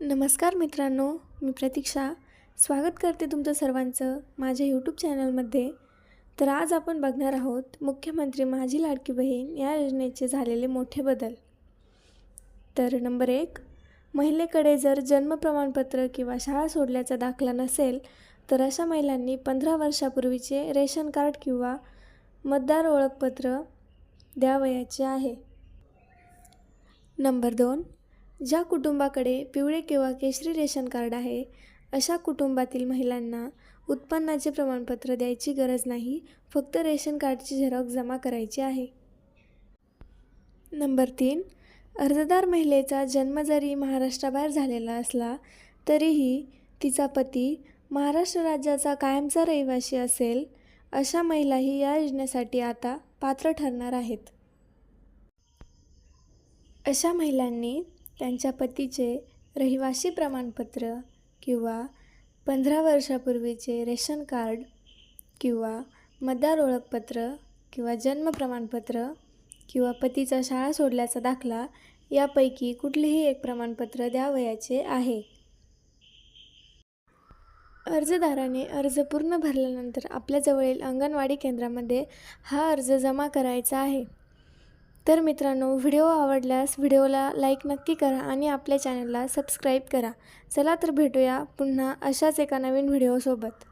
नमस्कार मित्रांनो मी प्रतीक्षा. स्वागत करते तुमचं सर्वांचं माझ्या यूट्यूब चॅनलमध्ये तर आज आपण बघणार आहोत मुख्यमंत्री माझी लाडकी बहीण या योजनेचे झालेले मोठे बदल. तर नंबर एक महिलेकडे जर जन्म प्रमाणपत्र किंवा शाळा सोडल्याचा दाखला नसेल तर अशा महिलांनी पंधरा वर्षापूर्वीचे रेशन कार्ड किंवा मतदार ओळखपत्र द्यावयाचे आहे. नंबर दोन ज्या कुटुंबाकडे पिवळे किंवा केशरी रेशन कार्ड आहे अशा कुटुंबातील महिलांना उत्पन्नाचे प्रमाणपत्र द्यायची गरज नाही फक्त रेशन कार्डची झेरॉक्स जमा करायची आहे. नंबर तीन. अर्जदार महिलेचा जन्म जरी महाराष्ट्राबाहेर झालेला असला तरीही तिचा पती महाराष्ट्र राज्याचा कायमचा रहिवासी असेल अशा महिलाही या योजनेसाठी आता पात्र ठरणार आहेत. अशा महिलांनी त्यांच्या पतीचे रहिवासी प्रमाणपत्र किंवा पंधरा वर्षापूर्वीचे रेशन कार्ड किंवा मतदार ओळखपत्र किंवा जन्म प्रमाणपत्र किंवा पतीचा शाळा सोडल्याचा दाखला यापैकी कुठलेही एक प्रमाणपत्र द्यावयाचे आहे. अर्जदाराने अर्ज पूर्ण भरल्यानंतर आपल्याजवळील अंगणवाडी केंद्रामध्ये हा अर्ज जमा करायचा आहे. तर मित्रांनो व्हिडिओ आवडल्यास व्हिडिओला लाईक नक्की करा आणि आपल्या चॅनलला सबस्क्राईब करा. चला तर भेटूया पुन्हा अशाच एका नवीन व्हिडिओसोबत.